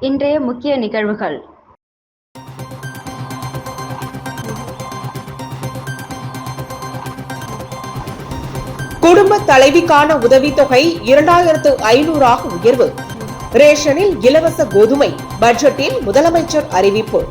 இன்றைய முக்கிய நிகழ்வுகள். குடும்ப தலைவிக்கான உதவித்தொகை இரண்டாயிரத்து ஐநூறாக உயர்வு. ரேஷனில் இலவச கோதுமை பட்ஜெட்டில் முதலமைச்சர் அறிவிப்பு.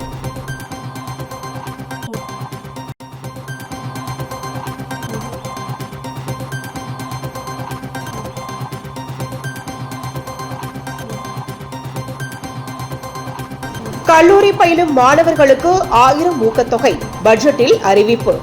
கல்லூரி பயிலும் மாணவர்களுக்கு ஆயிரம் ஊக்கத்தொகை பட்ஜெட்டில் அறிவிப்பு.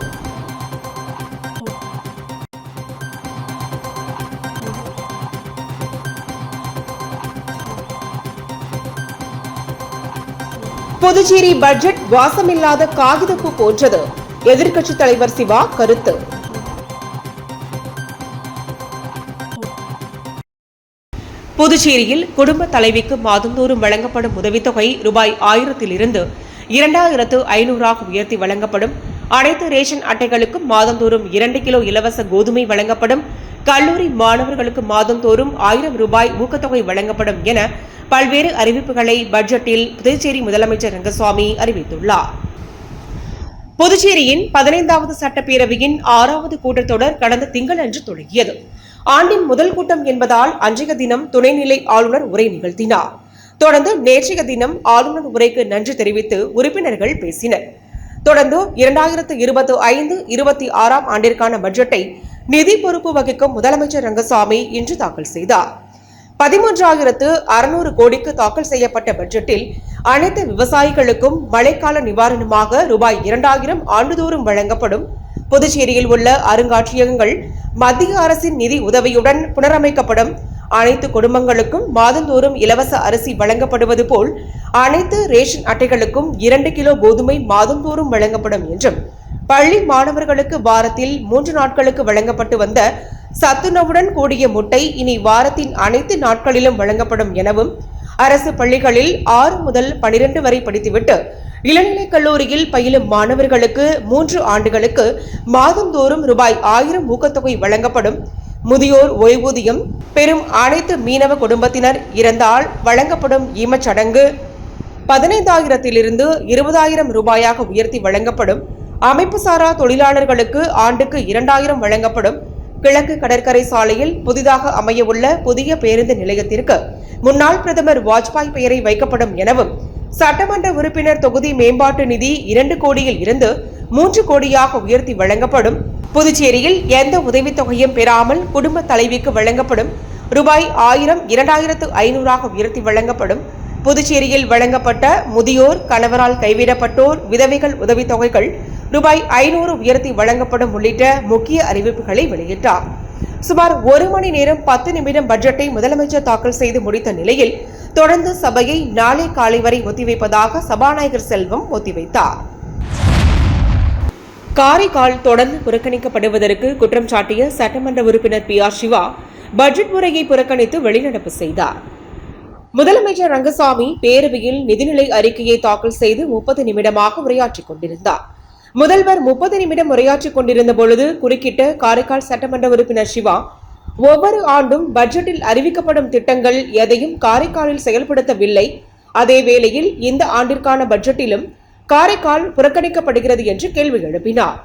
புதுச்சேரி பட்ஜெட் வாசமில்லாத காகிதப்பு போன்றது. எதிர்க்கட்சித் தலைவர் சிவா கருத்து. புதுச்சேரியில் குடும்ப தலைவிக்கு மாதந்தோறும் வழங்கப்படும் உதவித்தொகை ரூபாய் ஆயிரத்திலிருந்து இரண்டாயிரத்து ஐநூறாக உயர்த்தி வழங்கப்படும். அனைத்து ரேஷன் அட்டைகளுக்கும் மாதந்தோறும் இரண்டு கிலோ இலவச கோதுமை வழங்கப்படும். கல்லூரி மாணவர்களுக்கு மாதந்தோறும் ஆயிரம் ரூபாய் ஊக்கத்தொகை வழங்கப்படும் என பல்வேறு அறிவிப்புகளை பட்ஜெட்டில் புதுச்சேரி முதலமைச்சர் ரங்கசாமி அறிவித்துள்ளார். புதுச்சேரியின் பதினைந்தாவது சட்டப்பேரவையின் ஆறாவது கூட்டத்தொடர் கடந்த திங்களன்று தொடங்கியது. ஆண்டின் முதல் கூட்டம் என்பதால் அன்றைய தினம் துணைநிலை ஆளுநர் உரை நிகழ்த்தினார். தொடர்ந்து நேற்றைய தினம் ஆளுநர் உரைக்கு நன்றி தெரிவித்து உறுப்பினர்கள் பேசினர். தொடர்ந்து இரண்டாயிரத்து இருபத்தி ஐந்து இருபத்தி ஆறாம் ஆண்டிற்கான பட்ஜெட்டை நிதி பொறுப்பு வகிக்கும் முதலமைச்சர் ரங்கசாமி இன்று தாக்கல் செய்தார். பதிமூன்றாயிரத்து அறுநூறு கோடிக்கு தாக்கல் செய்யப்பட்ட பட்ஜெட்டில் அனைத்து விவசாயிகளுக்கும் மழைக்கால நிவாரணமாக ரூபாய் இரண்டாயிரம் ஆண்டுதோறும் வழங்கப்படும் புதுச்சேரியில் உள்ள அருங்காட்சியகங்கள் மத்திய அரசின் நிதி உதவியுடன் புனரமைக்கப்படும். அனைத்து குடும்பங்களுக்கும் மாதந்தோறும் இலவச அரிசி வழங்கப்படுவது போல் அனைத்து ரேஷன் அட்டைகளுக்கும் இரண்டு கிலோ கோதுமை மாதந்தோறும் வழங்கப்படும் என்றும் பள்ளி மாணவர்களுக்கு வாரத்தில் மூன்று நாட்களுக்கு வழங்கப்பட்டு வந்த சத்துணவுடன் கூடிய முட்டை இனி வாரத்தின் அனைத்து நாட்களிலும் வழங்கப்படும் எனவும் அரசு பள்ளிகளில் ஆறு முதல் பனிரெண்டு வரை படித்துவிட்டு இளநிலை கல்லூரியில் பயிலும் மாணவர்களுக்கு மூன்று ஆண்டுகளுக்கு மாதந்தோறும் ரூபாய் ஆயிரம் ஊக்கத்தொகை வழங்கப்படும். முதியோர் ஓய்வூதியம் பெரும் அனைத்து மீனவ குடும்பத்தினர் இறந்தால் வழங்கப்படும் ஈமச்சடங்கு பதினைந்தாயிரத்திலிருந்து இருபதாயிரம் ரூபாயாக உயர்த்தி வழங்கப்படும். அமைப்புசாரா தொழிலாளர்களுக்கு ஆண்டுக்கு இரண்டாயிரம் வழங்கப்படும். கிழக்கு கடற்கரை சாலையில் புதிதாக அமையவுள்ள புதிய பேருந்து நிலையத்திற்கு முன்னாள் பிரதமர் வாஜ்பாய் பெயரை வைக்கப்படும் எனவும் சட்டமன்ற உறுப்பினர் தொகுதி மேம்பாட்டு நிதி இரண்டு கோடியில் இருந்து மூன்று கோடியாக உயர்த்தி வழங்கப்படும். புதுச்சேரியில் எந்த உதவித்தொகையும் பெறாமல் குடும்ப தலைவிக்கு வழங்கப்படும். ரூபாய் ஆயிரம் இரண்டாயிரத்து ஐநூறாக உயர்த்தி வழங்கப்படும். புதுச்சேரியில் வழங்கப்பட்ட முதியோர் கணவரால் கைவிடப்பட்டோர் விதவைகள் உதவித்தொகைகள் ரூபாய் ஐநூறு உயர்த்தி வழங்கப்படும் உள்ளிட்ட முக்கிய அறிவிப்புகளை வெளியிட்டார். சுமார் ஒரு மணி நேரம் பத்து நிமிடம் பட்ஜெட்டை முதலமைச்சர் தாக்கல் செய்து முடித்த நிலையில் தொடர்ந்து சபையை நாளை காலை வரை ஒத்திவைப்பதாக சபாநாயகர் செல்வம் ஒத்திவைத்தார். காரைக்கால் தொடர்ந்து புறக்கணிக்கப்படுவதற்கு குற்றம் சாட்டிய சட்டமன்ற உறுப்பினர் பி ஆர் சிவா பட்ஜெட் முறையை புறக்கணித்து வெளிநடப்பு செய்தார். முதலமைச்சர் ரங்கசாமி பேரவையில் நிதிநிலை அறிக்கையை தாக்கல் செய்து முப்பது நிமிடமாக உரையாற்றிக் கொண்டிருந்தார். முதல்வர் முப்பது நிமிடம் உரையாற்றிக் கொண்டிருந்த பொழுது குறுக்கிட்ட காரைக்கால் சட்டமன்ற உறுப்பினர் சிவா ஒவ்வொரு ஆண்டும் பட்ஜெட்டில் அறிவிக்கப்படும் திட்டங்கள் எதையும் காரைக்காலில் செயல்படுத்தவில்லை. அதே வேளையில் இந்த ஆண்டிற்கான பட்ஜெட்டிலும் காரைக்கால் புறக்கணிக்கப்படுகிறது என்று கேள்வி எழுப்பினார்.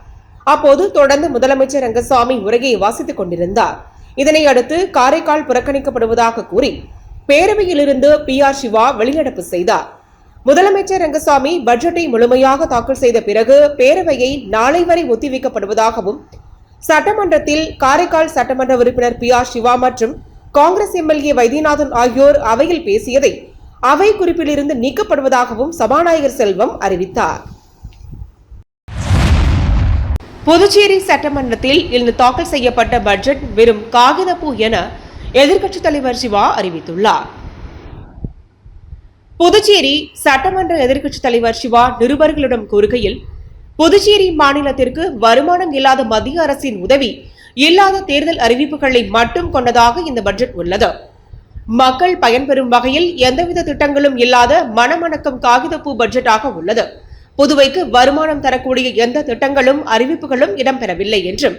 அப்போது தொடர்ந்து முதலமைச்சர் ரங்கசாமி உரையை வாசித்துக் கொண்டிருந்தார். இதனை அடுத்து காரைக்கால் புறக்கணிக்கப்படுவதாக கூறி பேரவையிலிருந்து பி ஆர் சிவா வெளிநடப்பு செய்தார். முதலமைச்சர் ரங்கசாமி பட்ஜெட்டை முழுமையாக தாக்கல் செய்த பிறகு பேரவையை நாளை வரை ஒத்திவைக்கப்படுவதாகவும் சட்டமன்றத்தில் காரைக்கால் சட்டமன்ற உறுப்பினர் பி ஆர் சிவா மற்றும் காங்கிரஸ் எம்எல்ஏ வைத்தியநாதன் ஆகியோர் அவையில் பேசியதை அவை குறிப்பிலிருந்து நீக்கப்படுவதாகவும் சபாநாயகர் செல்வம் அறிவித்தார். புதுச்சேரி சட்டமன்றத்தில் இன்று தாக்கல் செய்யப்பட்ட பட்ஜெட் வெறும் காகிதப்பூ என எதிர்க்கட்சித் தலைவர் சிவா அறிவித்துள்ளார். புதுச்சேரி சட்டமன்ற எதிர்க்கட்சித் தலைவர் சிவா நிருபர்களிடம் கூறுகையில் புதுச்சேரி மாநிலத்திற்கு வருமானம் இல்லாத மத்திய அரசின் உதவி இல்லாத தேர்தல் அறிவிப்புகளை மட்டும் கொண்டதாக இந்த பட்ஜெட் உள்ளது. மக்கள் பயன்பெறும் வகையில் எந்தவித திட்டங்களும் இல்லாத மனமணக்கம் காகிதப்பூ பட்ஜெட்டாக உள்ளது. புதுவைக்கு வருமானம் தரக்கூடிய எந்த திட்டங்களும் அறிவிப்புகளும் இடம்பெறவில்லை என்றும்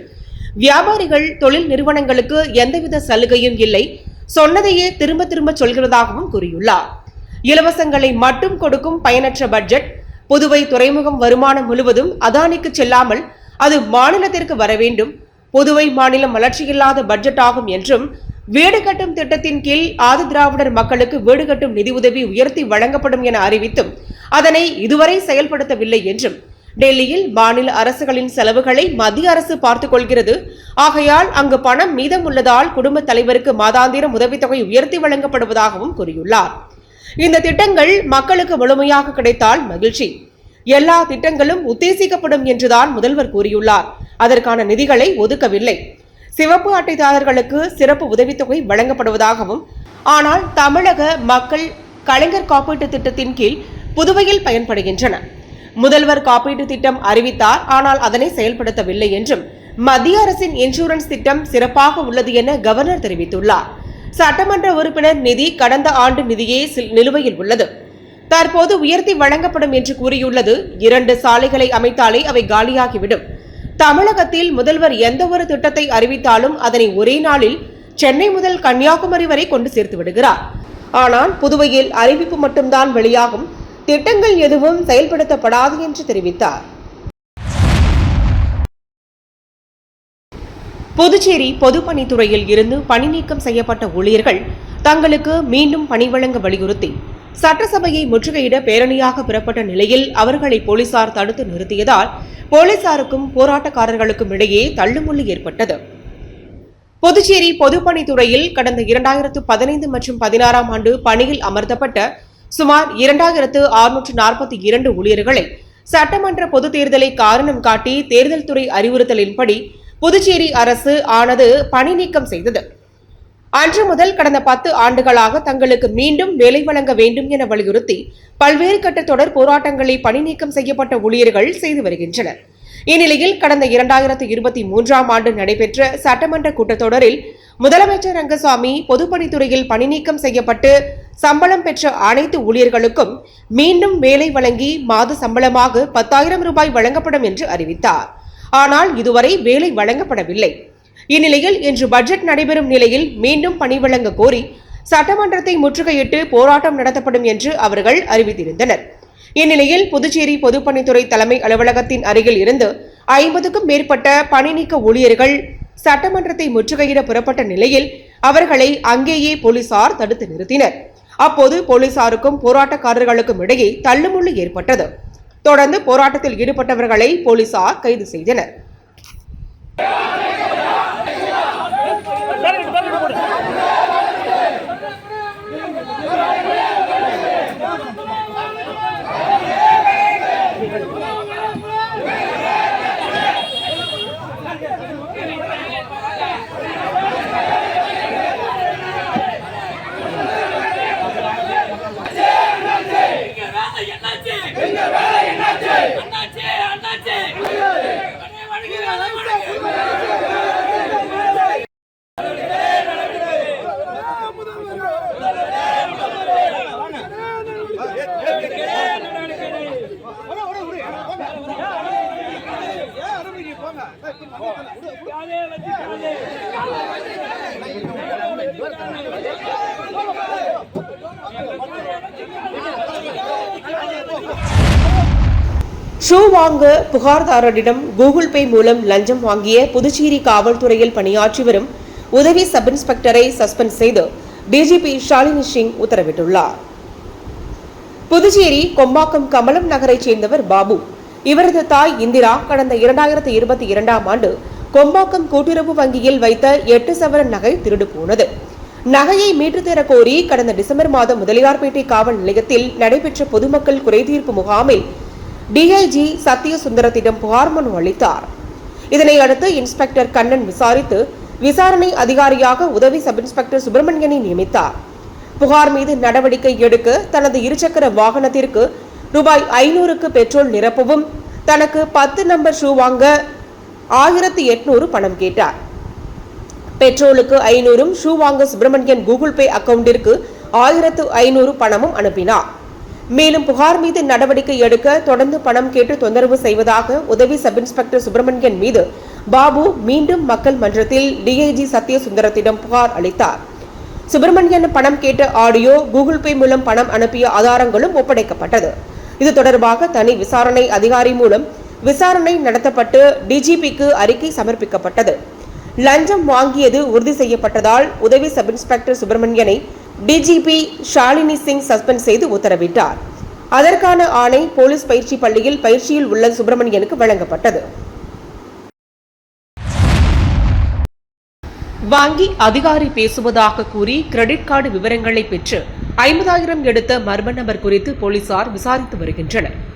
வியாபாரிகள் தொழில் நிறுவனங்களுக்கு எந்தவித சலுகையும் இல்லை சொன்னதையே திரும்ப திரும்ப சொல்கிறதாகவும் கூறியுள்ளார். இலவசங்களை மட்டும் கொடுக்கும் பயனற்ற பட்ஜெட் புதுவை துறைமுகம் வருமானம் முழுவதும் அதானிக்கு செல்லாமல் அது மாநிலத்திற்கு வர வேண்டும். புதுவை மாநிலம் வளர்ச்சியில்லாத பட்ஜெட் ஆகும் என்றும் வீடு கட்டும் திட்டத்தின் கீழ் ஆதி திராவிடர் மக்களுக்கு வீடு கட்டும் நிதி உதவி உயர்த்தி வழங்கப்படும் என அறிவித்தும் அதனை இதுவரை செயல்படுத்தவில்லை என்றும் டெல்லியில் மாநில அரசுகளின் செலவுகளை மத்திய அரசு பார்த்துக் கொள்கிறது. ஆகையால் அங்கு பணம் மீதம் உள்ளதால் குடும்பத் தலைவருக்கு மாதாந்திரம் உதவித்தொகை உயர்த்தி வழங்கப்படுவதாகவும் கூறியுள்ளார். இந்த திட்டங்கள் மக்களுக்கு முழுமையாக கிடைத்தால் மகிழ்ச்சி. எல்லா திட்டங்களும் உத்தேசிக்கப்படும் என்றுதான் முதல்வர் கூறியுள்ளார். அதற்கான நிதிகளை ஒதுக்கவில்லை. சிவப்பு அட்டைதாரர்களுக்கு சிறப்பு உதவித்தொகை வழங்கப்படுவதாகவும் ஆனால் தமிழக மக்கள் கலைஞர் காப்பீட்டு திட்டத்தின் கீழ் புதுவையில் பயன்படுகின்றன. முதல்வர் காப்பீட்டு திட்டம் அறிவித்தார் ஆனால் அதனை செயல்படுத்தவில்லை என்றும் மத்திய அரசின் இன்சூரன்ஸ் திட்டம் சிறப்பாக உள்ளது என கவர்னர் தெரிவித்துள்ளார். சட்டமன்ற உறுப்பினர் நிதி கடந்த ஆண்டு நிதியே நிலுவையில் உள்ளது. தற்போது உயர்த்தி வழங்கப்படும் என்று கூறியுள்ளது இரண்டு சாலைகளை அமைத்தாலே அவை காலியாகிவிடும். தமிழகத்தில் முதல்வர் எந்த ஒரு திட்டத்தை அறிவித்தாலும் அதனை ஒரே நாளில் சென்னை முதல் கன்னியாகுமரி வரை கொண்டு சேர்த்து விடுகிறார். ஆனால் புதுவையில் அறிவிப்பு மட்டும்தான் வெளியாகும். திட்டங்கள் எதுவும் செயல்படுத்தப்படாது என்று தெரிவித்தார். புதுச்சேரி பொதுப்பணித்துறையில் இருந்து பணி நீக்கம் செய்யப்பட்ட ஊழியர்கள் தங்களுக்கு மீண்டும் பணி வழங்க வலியுறுத்தி சட்டசபையை முற்றுகையிட பேரணியாக புறப்பட்ட நிலையில் அவர்களை போலீசார் தடுத்து நிறுத்தியதால் போலீசாருக்கும் போராட்டக்காரர்களுக்கும் இடையே தள்ளுமுள்ளு ஏற்பட்டது. புதுச்சேரி பொதுப்பணித்துறையில் கடந்த இரண்டாயிரத்து பதினைந்து மற்றும் பதினாறாம் ஆண்டு பணியில் அமர்த்தப்பட்ட சுமார் இரண்டாயிரத்து அறுநூற்று நாற்பத்தி இரண்டு ஊழியர்களை சட்டமன்ற பொதுத் தேர்தலை காரணம் காட்டி தேர்தல் துறை அறிவுறுத்தலின்படி புதுச்சேரி அரசு ஆனது பணி நீக்கம் செய்தது. அன்று முதல் கடந்த பத்து ஆண்டுகளாக தங்களுக்கு மீண்டும் வேலை வழங்க வேண்டும் என வலியுறுத்தி பல்வேறு கட்ட தொடர் போராட்டங்களை பணி நீக்கம் செய்யப்பட்ட ஊழியர்கள் செய்து வருகின்றனர். இந்நிலையில் கடந்த இரண்டாயிரத்து இருபத்தி மூன்றாம் ஆண்டு நடைபெற்ற சட்டமன்ற கூட்டத்தொடரில் முதலமைச்சர் ரங்கசாமி பொதுப்பணித்துறையில் பணி நீக்கம் செய்யப்பட்டு சம்பளம் பெற்ற அனைத்து ஊழியர்களுக்கும் மீண்டும் வேலை வழங்கி மாத சம்பளமாக பத்தாயிரம் ரூபாய் வழங்கப்படும் என்று அறிவித்தார். ஆனால் இதுவரை வேலை வழங்கப்படவில்லை. இந்நிலையில் இன்று பட்ஜெட் நடைபெறும் நிலையில் மீண்டும் பணி வழங்க கோரி சட்டமன்றத்தை முற்றுகையிட்டு போராட்டம் நடத்தப்படும் என்று அவர்கள் அறிவித்திருந்தனர். இந்நிலையில் புதுச்சேரி பொதுப்பணித்துறை தலைமை அலுவலகத்தின் அருகில் இருந்து ஐம்பதுக்கும் மேற்பட்ட பணி நீக்க ஊழியர்கள் சட்டமன்றத்தை முற்றுகையிட புறப்பட்ட நிலையில் அவர்களை அங்கேயே போலீசார் தடுத்து நிறுத்தினர். அப்போது போலீசாருக்கும் போராட்டக்காரர்களுக்கும் இடையே தள்ளுமுள்ளு ஏற்பட்டது. தொடர்ந்து போராட்டத்தில் ஈடுபட்டவர்களை போலீசார் கைது செய்தனர். ஷூ வாங்க புகார்தாரரிடம் கூகுள் பே மூலம் லஞ்சம் வாங்கிய புதுச்சேரி காவல்துறையில் பணியாற்றி வரும் உதவி சப் இன்ஸ்பெக்டரை சஸ்பெண்ட் செய்து டிஜிபி ஷாலினி சிங் உத்தரவிட்டுள்ளார். புதுச்சேரி கொம்பாக்கம் கமலம் நகரைச் சேர்ந்தவர் பாபு. இவரது தாய் இந்திரா கடந்த இரண்டாயிரத்தி இருபத்தி இரண்டாம் ஆண்டு கொம்பாக்கம் கூட்டுறவு வங்கியில் வைத்த எட்டு சவரன் நகை திருடு போனது. நகையை மீட்டுத் கோரி கடந்த டிசம்பர் மாதம் முதலியார்பேட்டை காவல் நிலையத்தில் நடைபெற்ற பொதுமக்கள் குறைதீர்ப்பு முகாமில் டிஐஜி சத்யசுந்தரத்திடம் புகார் மனு அளித்தார். இதனை அடுத்து இன்ஸ்பெக்டர் கண்ணன் விசாரித்து விசாரணை அதிகாரியாக உதவி சப் இன்ஸ்பெக்டர் சுப்பிரமணியனை நியமித்தார். புகார் மீது நடவடிக்கை எடுக்க தனது இருசக்கர வாகனத்திற்கு ரூபாய் ஐநூறுக்கு பெட்ரோல் நிரப்பவும் தனக்கு பத்து நம்பர் ஷூ வாங்க ஆயிரத்தி எட்நூறு பணம் கேட்டார். பெட்ரோலுக்கு ஐநூறும் ஷூ வாங்க சுப்பிரமணியன் கூகுள் பே அக்கவுண்டிற்கு ஆயிரத்து ஐநூறு பணமும் அனுப்பினார். மேலும் புகார் மீது நடவடிக்கை எடுக்க தொடர்ந்து பணம் கேட்டு தொந்தரவு செய்வதாக உதவி சப் இன்ஸ்பெக்டர் சுப்பிரமணியன் மீது பாபு மீண்டும் மக்கள் மன்றத்தில் டிஐஜி சத்யசுந்தரத்திடம் புகார் அளித்தார். சுப்பிரமணியன் பணம் கேட்ட ஆடியோ கூகுள் பே மூலம் பணம் அனுப்பிய ஆதாரங்களும் ஒப்படைக்கப்பட்டது. இது தொடர்பாக தனி விசாரணை அதிகாரி மூலம் விசாரணை நடத்தப்பட்டு டிஜிபிக்கு அறிக்கை சமர்ப்பிக்கப்பட்டது. லஞ்சம் வாங்கியது உறுதி செய்யப்பட்டதால் உதவி சப் இன்ஸ்பெக்டர் சுப்பிரமணியனை டிஜிபி ஷாலினி சிங் சஸ்பெண்ட் செய்து உத்தரவிட்டார். அதற்கான ஆணை போலீஸ் பயிற்சி பள்ளியில் பயிற்சியில் உள்ள சுப்பிரமணியனுக்கு வழங்கப்பட்டது. வங்கி அதிகாரி பேசுவதாக கூறி கிரெடிட் கார்டு விவரங்களை பெற்று ஐம்பதாயிரம் எடுத்த மர்ம நபர் குறித்து போலீசார் விசாரித்து வருகின்றனர்.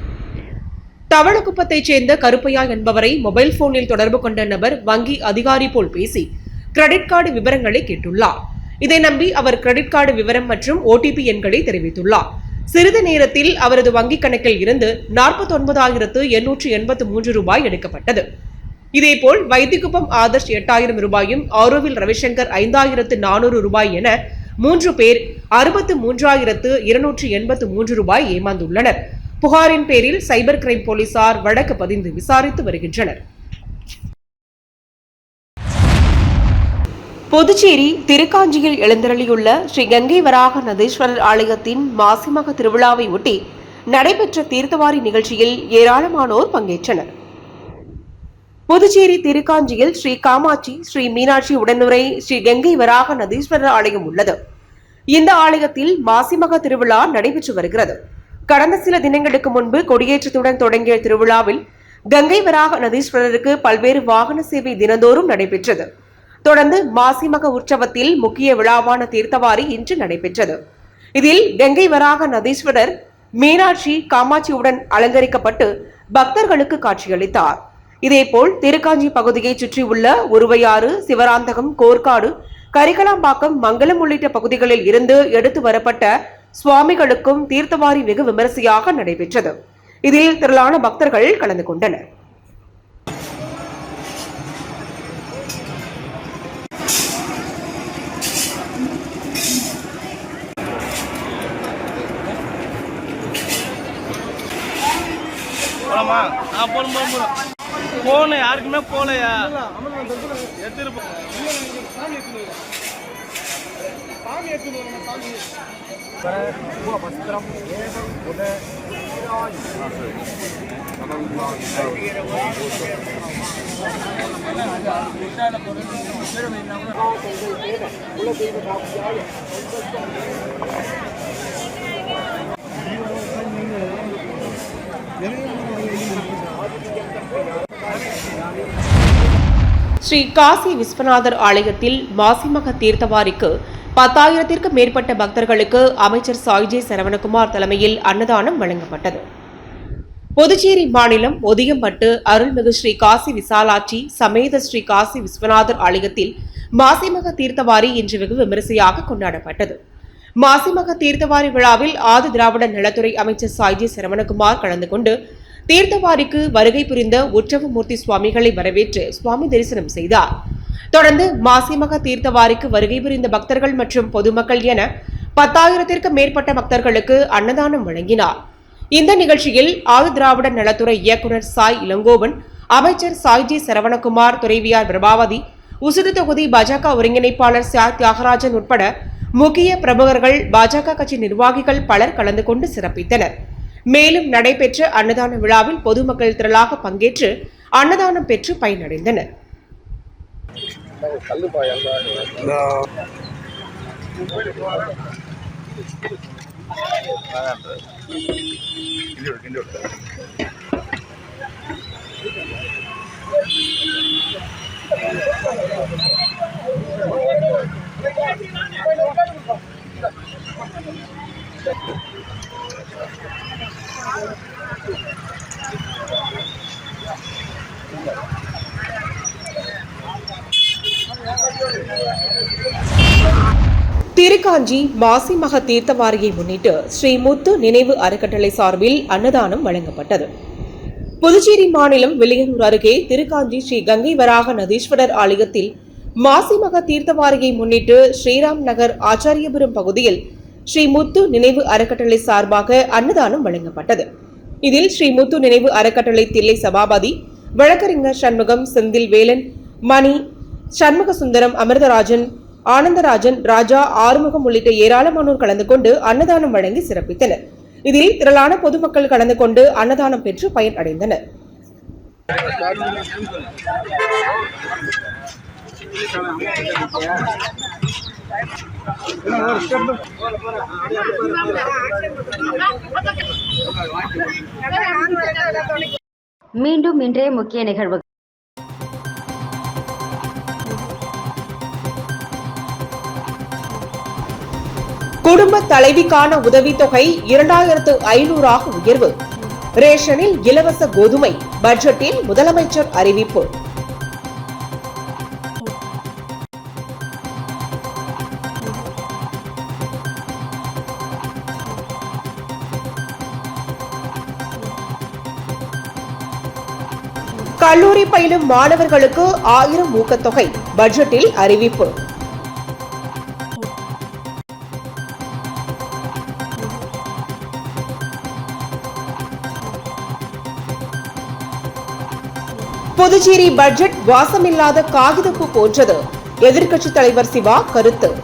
தவளக்குப்பத்தைச் சேர்ந்த கருப்பையா என்பவரை மொபைல் போனில் தொடர்பு கொண்ட நபர் வங்கி அதிகாரி போல் பேசி கிரெடிட் கார்டு விவரங்களை கேட்டுள்ளார். இதை நம்பி அவர் கிரெடிட் கார்டு விவரம் மற்றும் ஓடிபி எண்களை தெரிவித்துள்ளார். சிறிது நேரத்தில் அவரது வங்கிக் கணக்கில் இருந்து நாற்பத்தொன்பதாயிரத்து எண்ணூற்று எண்பத்து மூன்று ரூபாய் எடுக்கப்பட்டது. இதேபோல் வைத்திக்குப்பம் ஆதர்ஷ் எட்டாயிரம் ரூபாயும் ஆரோவில் ரவிசங்கர் ஐந்தாயிரத்து நானூறு ரூபாய் என மூன்று பேர் அறுபத்து மூன்றாயிரத்து இருநூற்று எண்பத்து மூன்று ரூபாய் ஏமாந்துள்ளனர். புகாரின் பேரில் சைபர் கிரைம் போலீசார் வழக்கு பதிந்து விசாரித்து வருகின்றனர். புதுச்சேரி திருக்காஞ்சியில் எழுந்தருளியுள்ள ஸ்ரீ கங்கை வராக நதீஸ்வரர் ஆலயத்தின் மாசிமக திருவிழாவை ஒட்டி நடைபெற்ற தீர்த்தவாரி நிகழ்ச்சியில் ஏராளமானோர் பங்கேற்றனர். புதுச்சேரி திருக்காஞ்சியில் ஸ்ரீ காமாட்சி ஸ்ரீ மீனாட்சி உடனுரை ஸ்ரீ கங்கை வராக நதீஸ்வரர் ஆலயம் உள்ளது. இந்த ஆலயத்தில் மாசிமக திருவிழா நடைபெற்று வருகிறது. கடந்த சில தினங்களுக்கு முன்பு கொடியேற்றத்துடன் தொடங்கிய திருவிழாவில் கங்கை வராக நதீஸ்வரருக்கு பல்வேறு வாகன சேவை தினந்தோறும் நடைபெற்றது. தொடர்ந்து மாசிமக உற்சவத்தில் முக்கிய விழாவான தீர்த்தவாரி இன்று நடைபெற்றது. இதில் கங்கை வராக நதீஸ்வரர் மீனாட்சி காமாட்சியுடன் அலங்கரிக்கப்பட்டு பக்தர்களுக்கு காட்சியளித்தார். இதேபோல் திருக்காஞ்சி பகுதியை சுற்றியுள்ள உருவையாறு சிவராந்தகம் கோர்க்காடு கரிகலாம்பாக்கம் மங்கலம் உள்ளிட்ட பகுதிகளில் இருந்து எடுத்து வரப்பட்ட சுவாமிகளுக்கும் தீர்த்தவாரி வெகு விமரிசையாக நடைபெற்றது. இதில் திரளான பக்தர்கள் கலந்து கொண்டனர். போலாமா போகணும் போகணும் போகணும் போகணும் யாருக்குமே போகலையா? எடுத்துட்டு போ. वस्त्रम् एवं गुण Thank you. ஸ்ரீ காசி விஸ்வநாதர் ஆலயத்தில் மாசிமக தீர்த்தவாரிக்கு பத்தாயிரத்திற்கு மேற்பட்ட பக்தர்களுக்கு அமைச்சர் சாய்ஜே சரவணகுமார் தலைமையில் அன்னதானம் வழங்கப்பட்டது. புதுச்சேரி மாநிலம் ஒதியம்பட்டு அருள்மிகு ஸ்ரீ காசி விசாலாட்சி சமேத ஸ்ரீ காசி விஸ்வநாதர் ஆலயத்தில் மாசிமக தீர்த்தவாரி இன்று வெகு விமரிசையாக கொண்டாடப்பட்டது. மாசிமக தீர்த்தவாரி விழாவில் ஆதி திராவிட நலத்துறை அமைச்சர் சாய்ஜி சரவணகுமார் கலந்து கொண்டு தீர்த்தவாரிக்கு வருகை புரிந்த உற்சவமூர்த்தி சுவாமிகளை வரவேற்று சுவாமி தரிசனம் செய்தார். தொடர்ந்து மாசிமக தீர்த்தவாரிக்கு வருகை புரிந்த பக்தர்கள் மற்றும் பொதுமக்கள் என பத்தாயிரத்திற்கு மேற்பட்ட பக்தர்களுக்கு அன்னதானம் வழங்கினார். இந்த நிகழ்ச்சியில் ஆதி திராவிட நலத்துறை இயக்குநர் சாய் இளங்கோவன் அமைச்சர் சாய்ஜி சரவணகுமார் துறைவியார் பிரபாவதி உசுது தொகுதி பாஜக ஒருங்கிணைப்பாளர் சா. தியாகராஜன் உட்பட முக்கிய பிரமுகர்கள் பாஜக கட்சி நிர்வாகிகள் பலர் கலந்து கொண்டு சிறப்பித்தனர். மேலும் நடைபெற்ற அன்னதான விழாவில் பொதுமக்கள் திரளாக பங்கேற்று அன்னதானம் பெற்று பயனடைந்தனர். திருக்காஞ்சி மாசிமக தீர்த்தவாரியை முன்னிட்டு ஸ்ரீ முத்து நினைவு அறக்கட்டளை சார்பில் அன்னதானம் வழங்கப்பட்டது. புதுச்சேரி மாநிலம் வில்லியனூர் அருகே திருக்காஞ்சி ஸ்ரீ கங்கை வராக நதீஸ்வரர் ஆலயத்தில் மாசிமக தீர்த்தவாரியை முன்னிட்டு ஸ்ரீராம் நகர் ஆச்சாரியபுரம் பகுதியில் ஸ்ரீ முத்து நினைவு அறக்கட்டளை சார்பாக அன்னதானம் வழங்கப்பட்டது. இதில் ஸ்ரீ முத்து நினைவு அறக்கட்டளை தில்லை சபாபதி வழக்கறிஞர் சண்முகம் செந்தில் வேலன் மணி சண்முக சுந்தரம் அமிர்தராஜன் ஆனந்தராஜன் ராஜா ஆறுமுகம் உள்ளிட்ட ஏராளமானோர் கலந்து கொண்டு அன்னதானம் வழங்கி சிறப்பித்தனர். இதில் திரளான பொதுமக்கள் கலந்து கொண்டு அன்னதானம் பெற்று பயன் அடைந்தனர். மீண்டும் இன்றைய முக்கிய நிகழ்வு குடும்ப தலைவிக்கான உதவித்தொகை இரண்டாயிரத்து ஐநூறாக உயர்வு. ரேஷனில் இலவச கோதுமை. பட்ஜெட்டில் முதலமைச்சர் அறிவிப்பு. கல்லூரி பயிலும் மாணவர்களுக்கு ஆயிரம் ஊக்கத்தொகை. பட்ஜெட்டில் அறிவிப்பு. புதுச்சேரி பட்ஜெட் வாசமில்லாத காகிதப்பு போன்றது. எதிர்க்கட்சித் தலைவர் சிவா கருத்து.